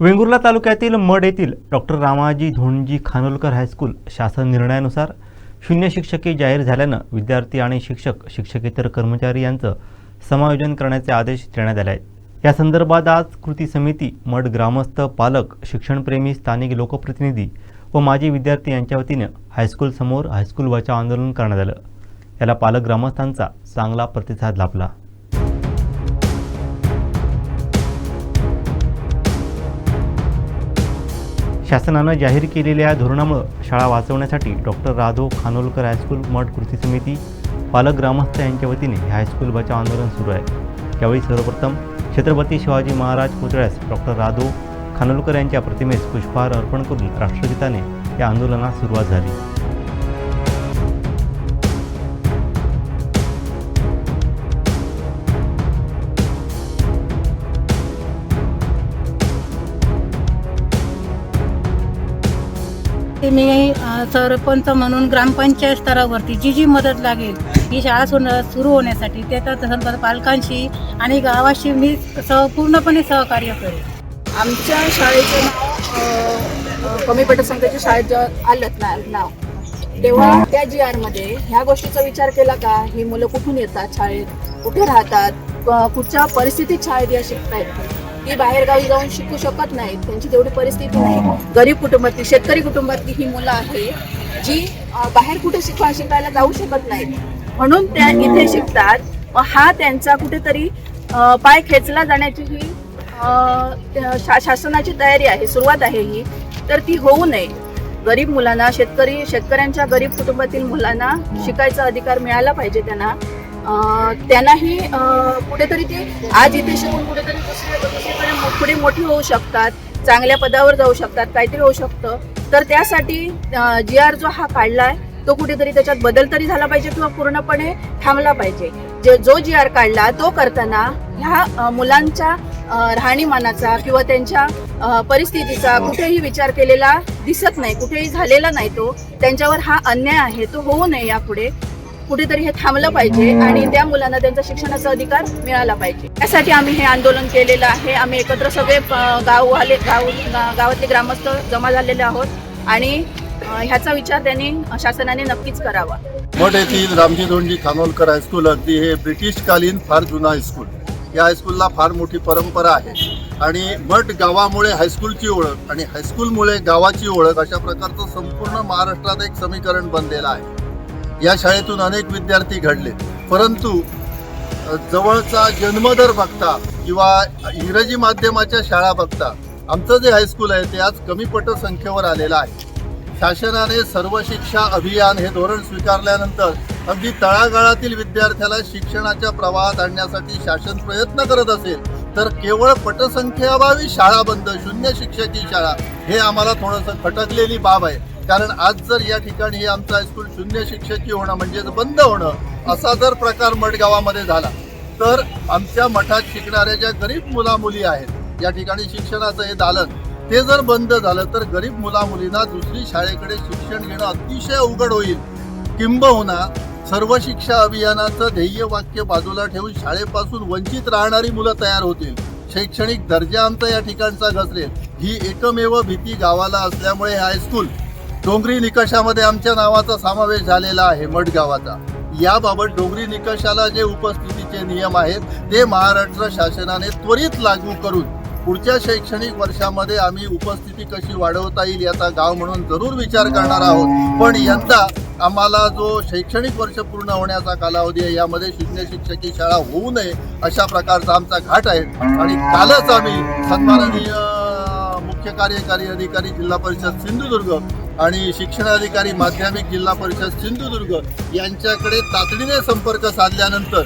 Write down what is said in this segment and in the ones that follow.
वेंगुर्ला तालुक्यातील मड येथील doctor Ramaji Dhondji Khanolkar high school शासन निर्णयानुसार शून्य शिक्षके जाहीर झाल्यानं विद्यार्थी आणि शिक्षक शिक्षकेतर कर्मचारी यांचं समायोजन करण्याचे आदेश देण्यात आले आहेत. या संदर्भात आज कृती समिती मड ग्रामस्थ पालक शिक्षणप्रेमी स्थानिक लोकप्रतिनिधी व माजी विद्यार्थी यांच्या वतीनं हायस्कूलसमोर हायस्कूल बचाव आंदोलन करण्यात आलं. याला पालक ग्रामस्थांचा चांगला प्रतिसाद लाभला. शासनानं जाहीर केलेल्या धोरणामुळं शाळा वाचवण्यासाठी doctor Radho Khanolkar high school Math कृती समिती पालक ग्रामस्थ यांच्या वतीने हे हायस्कूल बचाव आंदोलन सुरू आहे. यावेळी सर्वप्रथम छत्रपती शिवाजी महाराज पुतळ्यास डॉक्टर राधो खानोलकर यांच्या प्रतिमेस पुष्पहार अर्पण करून राष्ट्रगीताने या आंदोलनास सुरुवात झाली. मी सरपंच म्हणून ग्रामपंचायत स्तरावरती जी जी मदत लागेल ही शाळा सुन- सुरू होण्यासाठी त्याचा तसंच पालकांशी आणि गावाशी मी सह पूर्णपणे सहकार्य करेन. आमच्या शाळेचं नाव कमी पटसंख्येच्या शाळेत जेव्हा आलं ना नाव तेव्हा त्या जी आरमध्ये ह्या गोष्टीचा विचार केला का ही मुलं कुठून येतात शाळेत कुठे राहतात कुठच्या परिस्थितीत शाळेत या शिकतायत? ती बाहेरगावी जाऊन शिकू शकत नाहीत. त्यांची तेवढी परिस्थिती नाही. गरीब कुटुंबातली शेतकरी कुटुंबातली ही मुलं आहे जी बाहेर कुठे शिकवा शिकायला जाऊ शकत नाहीत. म्हणून त्या इथे शिकतात. व हा त्यांचा कुठेतरी पाय खेचला जाण्याची ही शा- शासनाची तयारी आहे सुरुवात आहे ही. तर ती होऊ नये. गरीब मुलांना शेतकरी शेतकऱ्यांच्या गरीब कुटुंबातील मुलांना शिकायचा अधिकार मिळाला पाहिजे त्यांना. त्यांनाही कुठेतरी ते आज इथे शिकून कुठेतरी दुसरे पुढे मोठी होऊ शकतात चांगल्या पदावर जाऊ शकतात काहीतरी होऊ शकतं. तर त्यासाठी जी आर जो हा काढलाय तो कुठेतरी त्याच्यात बदल तरी झाला पाहिजे किंवा पूर्णपणे थांबला पाहिजे. जे जो जी आर काढला तो करताना ह्या मुलांच्या राहणीमानाचा किंवा त्यांच्या परिस्थितीचा कुठेही विचार केलेला दिसत नाही कुठेही झालेला नाही तो. त्यांच्यावर हा अन्याय आहे तो होऊ नये यापुढे. कुठेतरी हे थांबलं पाहिजे आणि त्या मुलांना त्यांचा शिक्षणाचा अधिकार मिळाला पाहिजे. त्यासाठी आम्ही हे आंदोलन केलेलं आहे. आम्ही एकत्र सगळे गाववाले गाव गावातले ग्रामस्थ जमा झालेले आहोत आणि ह्याचा विचार त्यांनी शासनाने नक्कीच करावा. मठ येथील रामजी धोंडी खानोलकर हायस्कूल अगदी हे ब्रिटिशकालीन फार जुना हायस्कूल या हायस्कूलला फार मोठी परंपरा आहे. आणि मठ गावामुळे हायस्कूलची ओळख आणि हायस्कूलमुळे गावाची ओळख अशा प्रकारचं संपूर्ण महाराष्ट्रात एक समीकरण बनलेलं आहे. या शाळेतून अनेक विद्यार्थी घडले. परंतु जवळचा जन्मदर बघता किंवा इंग्रजी माध्यमाच्या शाळा बघता आमचं जे हायस्कूल आहे ते आज कमी पटसंख्येवर आलेलं आहे. शासनाने सर्व शिक्षा अभियान हे धोरण स्वीकारल्यानंतर अगदी तळागाळातील विद्यार्थ्याला शिक्षणाच्या प्रवाहात आणण्यासाठी शासन प्रयत्न करत असेल तर केवळ पटसंख्येअभावी शाळा बंद शून्य शिक्षकी शाळा हे आम्हाला थोडंसं खटकलेली बाब आहे. कारण आज जर या ठिकाणी हे आमचं हायस्कूल शून्य शिक्षकी होणं म्हणजेच बंद होणं असा जर प्रकार मडगावामध्ये झाला तर आमच्या मठात शिकणाऱ्या ज्या गरीब मुलामुली आहेत या ठिकाणी शिक्षणाचं हे दालन ते जर बंद झालं तर गरीब मुलामुलींना दुसरी शाळेकडे शिक्षण घेणं अतिशय अवघड होईल. किंबहुना सर्व शिक्षा अभियानाचं ध्येय वाक्य बाजूला ठेवून शाळेपासून वंचित राहणारी मुलं तयार होतील. शैक्षणिक दर्जा आमचा या ठिकाणचा घसरेल. ही एकमेव भीती गावाला असल्यामुळे हायस्कूल डोंगरी निकषामध्ये आमच्या नावाचा समावेश झालेला आहे मठ गावाचा याबाबत डोंगरी निकषाला जे उपस्थितीचे नियम आहेत ते महाराष्ट्र शासनाने त्वरित लागू करून पुढच्या शैक्षणिक वर्षामध्ये आम्ही उपस्थिती कशी वाढवता येईल याचा गाव म्हणून जरूर विचार करणार आहोत. पण यंदा आम्हाला जो शैक्षणिक वर्ष पूर्ण होण्याचा कालावधी आहे यामध्ये शून्य शिक्षकी शाळा होऊ नये अशा प्रकारचा आमचा घाट आहे. आणि कालच आम्ही सन्माननीय मुख्य कार्यकारी अधिकारी जिल्हा परिषद सिंधुदुर्ग आणि शिक्षणाधिकारी माध्यमिक जिल्हा परिषद सिंधुदुर्ग यांच्याकडे तातडीने संपर्क साधल्यानंतर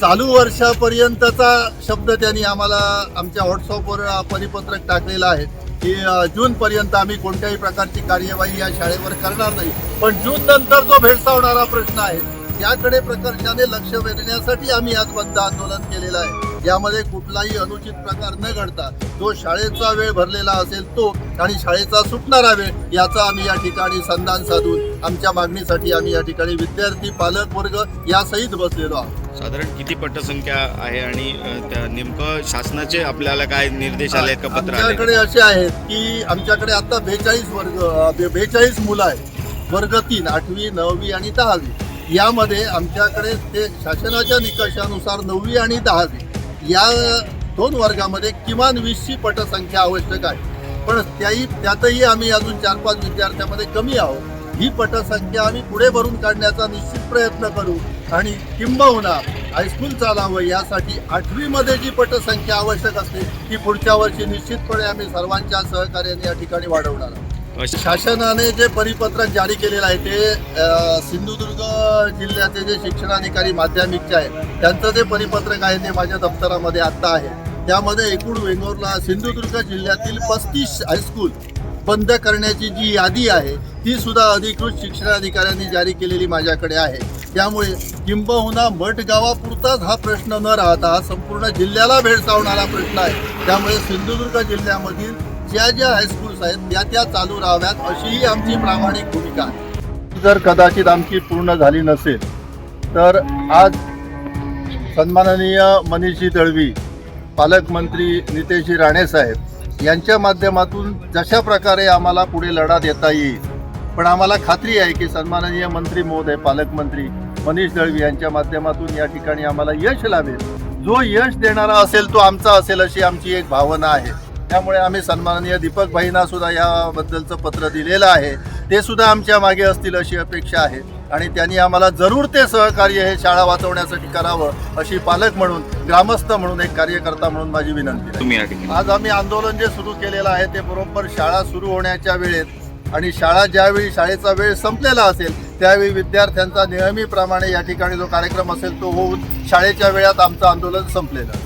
चालू वर्षापर्यंतचा शब्द त्यांनी आम्हाला आमच्या व्हॉट्सअपवर परिपत्रक टाकलेला आहे की जूनपर्यंत आम्ही कोणत्याही प्रकारची कार्यवाही या शाळेवर करणार नाही. पण जून नंतर जो भेडसावणारा प्रश्न आहे त्याकडे प्रकर्षाने लक्ष वेधण्यासाठी आम्ही आज बंद आंदोलन केलेलं आहे. यामध्ये कुठलाही अनुचित प्रकार न घडता जो शाळेचा वेळ भरलेला असेल तो आणि शाळेचा सुटणारा वेळ याचा आम्ही या ठिकाणी संधान साधून आमच्या मागणीसाठी आम्ही या ठिकाणी विद्यार्थी पालक वर्ग यासहित बसलेलो आहोत. साधारण किती पटसंख्या आहे आणि त्या नेमकं शासनाचे आपल्याला काय निर्देश आले का पत्र आमच्याकडे असे आहेत की आमच्याकडे आता बेचाळीस वर्ग बेचाळीस मुलं आहेत. वर्ग तीन आठवी नववी आणि दहावी. यामध्ये आमच्याकडे ते शासनाच्या निकषानुसार नववी आणि दहावी. या दोन वर्गामध्ये किमान वीसची पटसंख्या आवश्यक आहे. पण त्याही त्यातही आम्ही अजून चार पाच विद्यार्थ्यामध्ये कमी आहोत. ही पटसंख्या आम्ही पुढे भरून काढण्याचा निश्चित प्रयत्न करू आणि किंबहुना हायस्कूल चालावं यासाठी आठवीमध्ये जी पटसंख्या आवश्यक असते ती पुढच्या वर्षी निश्चितपणे आम्ही सर्वांच्या सहकार्याने या ठिकाणी वाढवणार आहोत. शासनाने जे परिपत्रक जारी केलेलं आहे ते सिंधुदुर्ग जिल्ह्याचे जे शिक्षणाधिकारी माध्यमिकचे आहे त्यांचं जे परिपत्रक आहे ते माझ्या दप्तरामध्ये आत्ता आहे. त्यामध्ये एकूण वेंगोरला सिंधुदुर्ग जिल्ह्यातील पस्तीस हायस्कूल बंद करण्याची जी यादी आहे ती सुद्धा अधिकृत शिक्षणाधिकाऱ्यांनी जारी केलेली माझ्याकडे आहे. त्यामुळे किंबहुना मठगावापुरताच हा प्रश्न न राहता हा संपूर्ण जिल्ह्याला भेडसावणारा प्रश्न आहे. त्यामुळे सिंधुदुर्ग जिल्ह्यामधील ज्या ज्या हायस्कूल्स आहेत त्या त्या चालू राहाव्यात अशीही आमची प्रामाणिक भूमिका आहे. जर कदाचित आमची पूर्ण झाली नसेल तर आज सन्माननीय मनीषी दळवी पालकमंत्री नितेशजी राणे साहेब यांच्या माध्यमातून जशा प्रकारे आम्हाला पुढे लढा देता येईल पण आम्हाला खात्री आहे की सन्माननीय मंत्री महोदय पालकमंत्री मनीष दळवी यांच्या माध्यमातून या ठिकाणी आम्हाला यश लाभेल. जो यश देणारा असेल तो आमचा असेल अशी आमची एक भावना आहे. त्यामुळे आम्ही सन्माननीय दीपक भाईंना सुद्धा याबद्दलचं पत्र दिलेलं आहे. ते सुद्धा आमच्या मागे असतील अशी अपेक्षा आहे. आणि त्यांनी आम्हाला जरूर ते सहकार्य हे शाळा वाचवण्यासाठी करावं अशी पालक म्हणून ग्रामस्थ म्हणून एक कार्यकर्ता म्हणून माझी विनंती आहे. आज आम्ही आंदोलन जे सुरू केलेलं आहे ते बरोबर शाळा सुरू होण्याच्या वेळेत आणि शाळा ज्यावेळी शाळेचा वेळ संपलेला असेल त्यावेळी विद्यार्थ्यांचा नेहमीप्रमाणे या ठिकाणी जो कार्यक्रम असेल तो होऊन शाळेच्या वेळात आमचं आंदोलन संपलेलं